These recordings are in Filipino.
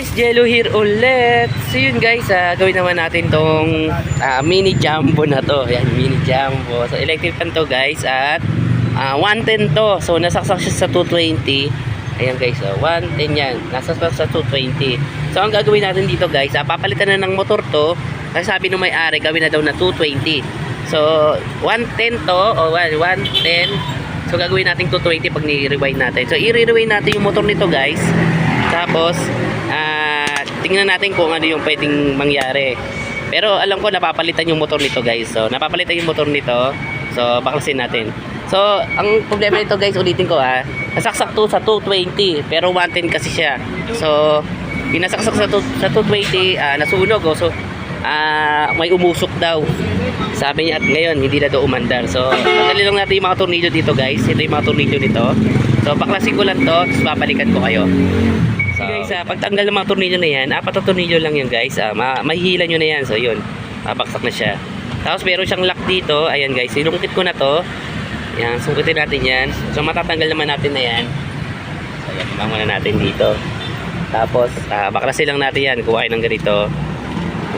guys, Jello here ulit. So yun guys, ah, gawin naman natin tong ah, mini jumbo na to. Yan, mini jumbo. So electric pan to guys at ah, 110 to. So nasaksak siya sa 220. Ayan guys, oh, 110 yan. Nasaksak sa 220. So ang gagawin natin dito guys, ah, papalitan na ng motor to. Kasi sabi nung may-ari, gawin na daw na 220. So 110 to, o 110. So gagawin natin 220 pag ni-rewind natin. So i-rewind natin yung motor nito guys. Tapos, tingnan natin kung ano yung pwedeng mangyari. Pero alam ko napapalitan yung motor nito guys. So, napapalitan yung motor nito. So, baklasin natin. So, ang problema nito guys, ulitin ko ha. Nasaksak to sa 220, pero 110 kasi siya. So, pinasaksak sa, sa 220, ah, nasunog. Oh. So, ah, may umusok daw. Sabi niya at ngayon, hindi na daw umandar. So, tanggalin lang natin yung mga tornilyo dito guys. Ito yung mga tornilyo nito. So, baklasin ko lang to, tapos babalikan ko kayo. So, guys, ah, pagtanggal ng mga tornilyo na yan, apat na tornilyo lang yan guys. Ah, ma mahihila nyo na yan. So, yun. Mabaksak na siya. Tapos, meron siyang lock dito. Ayan guys, sinungkit ko na to. Yan, sungkitin natin yan. So, matatanggal naman natin na yan. So, yan, ibang muna natin dito. Tapos, ah, baklasin lang natin yan. Kuhain ng ganito.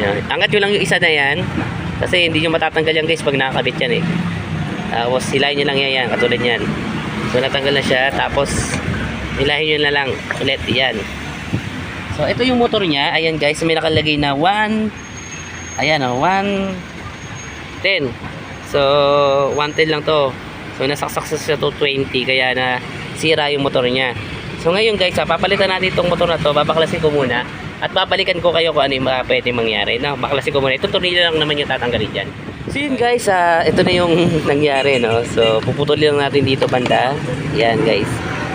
Yan. Angat nyo lang yung isa na yan. Kasi hindi nyo matatanggal yan guys pag nakakabit yan eh. Tapos, hilahin nyo lang yan, yan. Katulad yan. So, natanggal na siya. Tapos, hilahin nyo na lang ulit. Yan. So, ito yung motor niya. Ayan guys, may nakalagay na 1 Ayan o, 1 10 So, 110 lang to. So, nasaksak sa sa 220 kaya na sira yung motor niya. So, ngayon guys, ah, papalitan natin itong motor na to. Babaklasin ko muna. At babalikan ko kayo kung ano yung pwede mangyari. No, baklasin ko muna. Itong tornilyo lang naman yung tatanggalin dyan. So yun guys, ah, ito na yung nangyari. No? So, puputulin lang natin dito banda. Yan guys.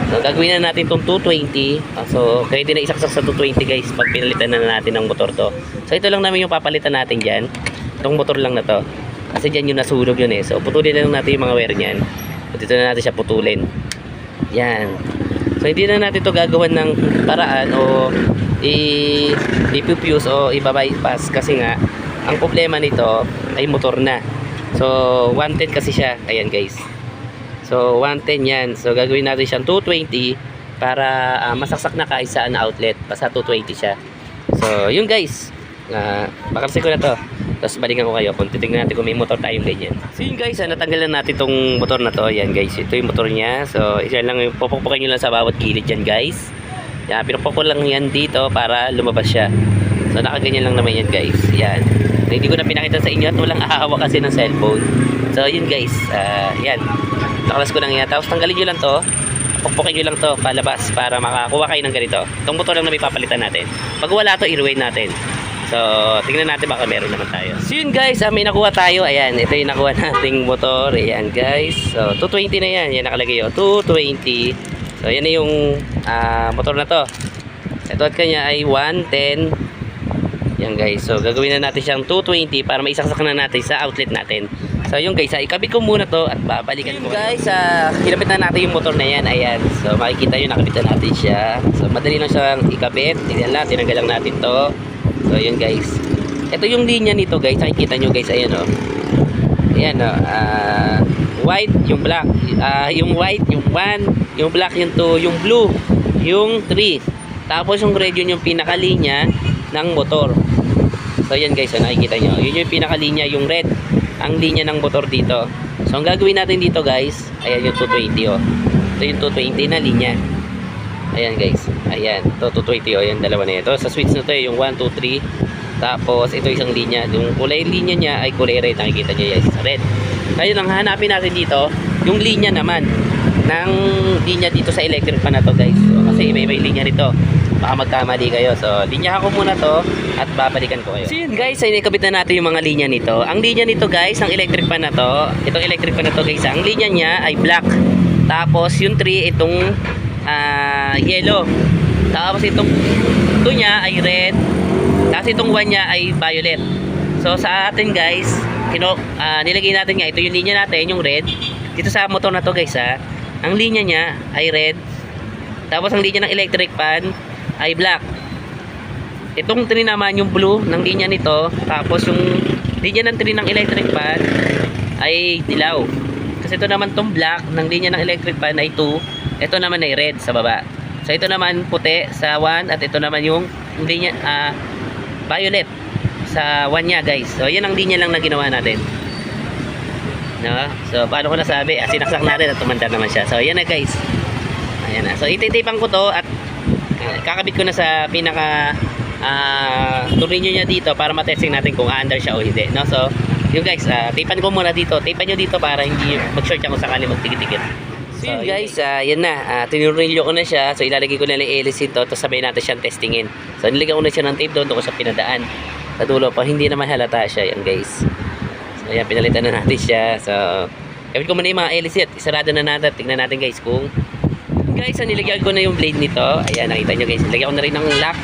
So, gagawin na natin itong 220. Ah, so, pwede na isaksak sa 220 guys pag pinalitan na natin ng motor to. So, ito lang namin yung papalitan natin dyan. Itong motor lang na to. Kasi dyan yung nasunog yun eh. So, putulin lang natin yung mga wire niyan. Dito na natin siya putulin. Yan. So, hindi na natin to gagawan ng paraan o i-fuse o i-bypass kasi nga ang problema nito ay motor na. So, 110 kasi siya. Ayan guys. So, 110 yan. So, gagawin natin siyang 220 para ah, masaksak na kahit saan na outlet. Basta 220 siya. So, yun guys. Uh, bakalsin ko na to. Tapos balikan ko kayo kung titignan natin kung may motor tayong ganyan. So yun guys, ah, natanggalan natin tong motor na to. Yan guys, ito yung motor niya. So, isa lang pupukpukin nyo lang sa bawat gilid yan guys. Yan, pinupukpok lang yan dito para lumabas siya. So, nakaganyan lang naman yan guys. Yan. So, hindi ko na pinakita sa inyo at walang ahawa kasi ng cellphone. So, yun guys. ah, yan. Nakalas ko lang yan. Tapos tanggalin nyo lang to. Pukpukin nyo lang to palabas para makakuha kayo ng ganito. Itong motor lang na may papalitan natin. Pag wala to, i-rewind natin. So, tingnan natin baka meron naman tayo. So, yun guys, ah, may nakuha tayo. Ayan, ito yung nakuha nating motor. Ayan guys. So, 220 na yan. Yan nakalagay oh. 220. So, yan na yung ah, motor na to. Ito at kanya ay 110. Yan guys. So, gagawin na natin siyang 220 para maisaksak na natin sa outlet natin. So, yung guys, ah, ikabit ko muna to at babalikan ko. guys, ah, kinabit na natin yung motor na yan. Ayan. So, makikita nyo, nakabit na natin siya. So, madali lang siyang ikabit. Tingnan lang, tinanggal lang natin to. So, yun guys. Ito yung linya nito guys. Nakikita nyo guys. Ayan o. Ayan o. ah, white, yung black. Ah, yung white, yung 1. Yung black, yung 2. Yung blue, yung 3. Tapos yung red, yun yung pinakalinya ng motor. So, yan guys. So, nakikita nyo. Yun yung pinakalinya, yung red. Ang linya ng motor dito. So, ang gagawin natin dito guys. Ayan yung 220 o. Ito yung 220 na linya. Ayan guys. Ayan. Ito 220 o. Ayan dalawa na ito. Sa switch na to eh, yung 1, 2, 3. Tapos ito isang linya. Yung kulay linya niya ay kulay red. Nakikita niyo guys. Red. Ngayon ang hanapin natin dito, yung linya naman ng linya dito sa electric pan na to guys. So, kasi may may linya nito. Baka magkamali kayo. So, linyahan ko muna to at babalikan ko kayo. So yun guys, ay nakabit na natin yung mga linya nito. Ang linya nito guys, ang electric pan na to, itong electric pan na to guys, ang linya niya ay black. Tapos yung 3 itong ah, yellow. Tapos itong 2 niya ay red. Tapos itong 1 niya ay violet. So sa atin guys, kino, ah, nilagay natin nga ito yung linya natin, yung red. Dito sa motor na to guys ha. Ang linya niya ay red. Tapos ang linya ng electric pan ay black. Itong 3 naman yung blue ng linya nito. Tapos yung linya ng 3 ng electric pan ay dilaw. Kasi ito naman tong black ng linya ng electric pan ay 2. Ito naman ay red sa baba. So ito naman puti sa 1 at ito naman yung linya, ah, violet sa one niya guys. So yan ang linya lang na ginawa natin. No? So paano ko nasabi? Ah, sinaksak natin at tumanda naman siya. So yan na guys. Ayan na. So ititipan ko to at kakabit ko na sa pinaka ah tornilyo niya dito para matesting natin kung under siya o hindi. No? So yung guys, ah, tipan ko muna dito. Tipan nyo dito para hindi mag-short ako sakali magtikit-tikit. So yun guys, ah, yan na. Uh, tinurilyo ko na siya. So ilalagay ko na lang yung hélice dito. Tapos sabay natin siyang testingin. So nilagyan ko na siya ng tape doon. Doon ko siya pinadaan. Sa dulo pa. Hindi naman halata siya. Yan guys. So ayan, pinalitan na natin siya. So, gamit ko muna yung mga at isarado na natin. Tingnan natin guys kung guys, ah, nilagyan ko na yung blade nito. Ayan, nakita nyo guys. Nilagyan ko na rin ng lock.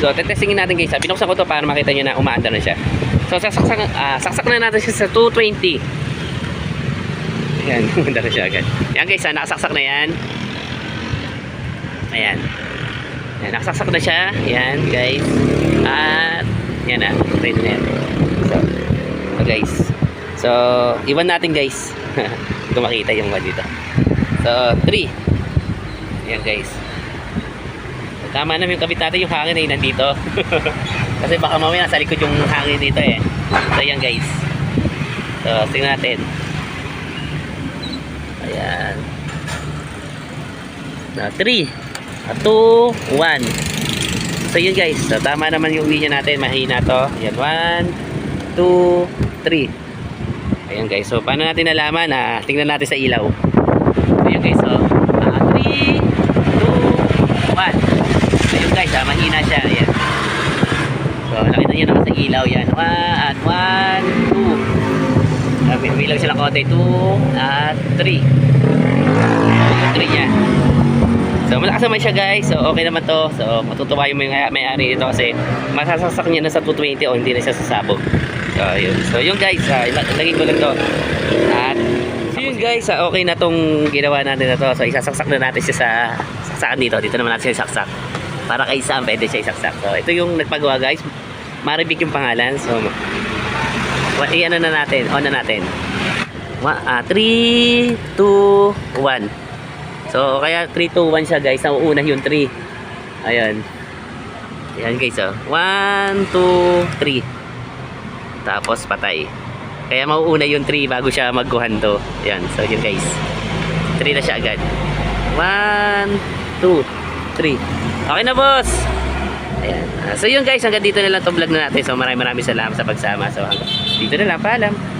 So, tetestingin natin guys. Binuksan ko to para makita nyo na umaandar na siya. So, saksak, ah, saksak na natin siya sa 220. Ayan, umandar na siya agad. Yan guys, ah, nakasaksak na yan. Ayan. Ayan, nakasaksak na siya. Ayan guys. At, yan na. Ready na yan. So, so guys. So, iwan natin guys. Kung makita yung one dito. So, 3. Ayan guys. Tama na yung kabit natin yung hangin ay nandito. Kasi baka mamaya nasa likod yung hangin dito eh. So, ayan guys. So, tingnan natin. Ayan. Na 3, 2, 1. So, yun guys. So, tama naman yung linya natin. Mahina to. Ayan, 1, 2, 3. Ayan guys. So, paano natin nalaman? Ah, tingnan natin sa ilaw. Ayan guys. So, ah, 3, 2, 1. So, yun guys. Ah, mahina siya. Ayan. So, nakita nyo naman sa ilaw yan. 1, 1, 2. Sabi, bilang sila kote. 2 at 3. Yung 3 niya. So, malakas naman siya guys. So, okay naman to. So, matutuwa yung may- may-ari nito kasi masasasak niya na sa 220 o hindi na siya sasabog. So, yun. So, yun guys. Uh, ilagay ko lang to. At, so yun guys. ah, okay na tong ginawa natin na to. So, isasaksak na natin siya sa saksakan dito. Dito naman natin siya isaksak. Para kay Sam, pwede siya isaksak. So, ito yung nagpagawa guys. Maribik yung pangalan. So, wa- i-ano na natin. On na natin. 3, 2, 1. So, kaya 3, 2, 1 siya guys. Nauuna yung 3. Ayan. Ayan guys oh. 1, 2, 3. Tapos patay. Kaya mauuna yung 3 bago siya magkuhanto. Ayan. So, yun guys. 3 na siya agad. 1, 2, 3. Okay na boss! Ayan. Ah, so yun guys, hanggang dito na lang itong vlog na natin. So maraming maraming salamat sa pagsama. So dito na lang. Paalam.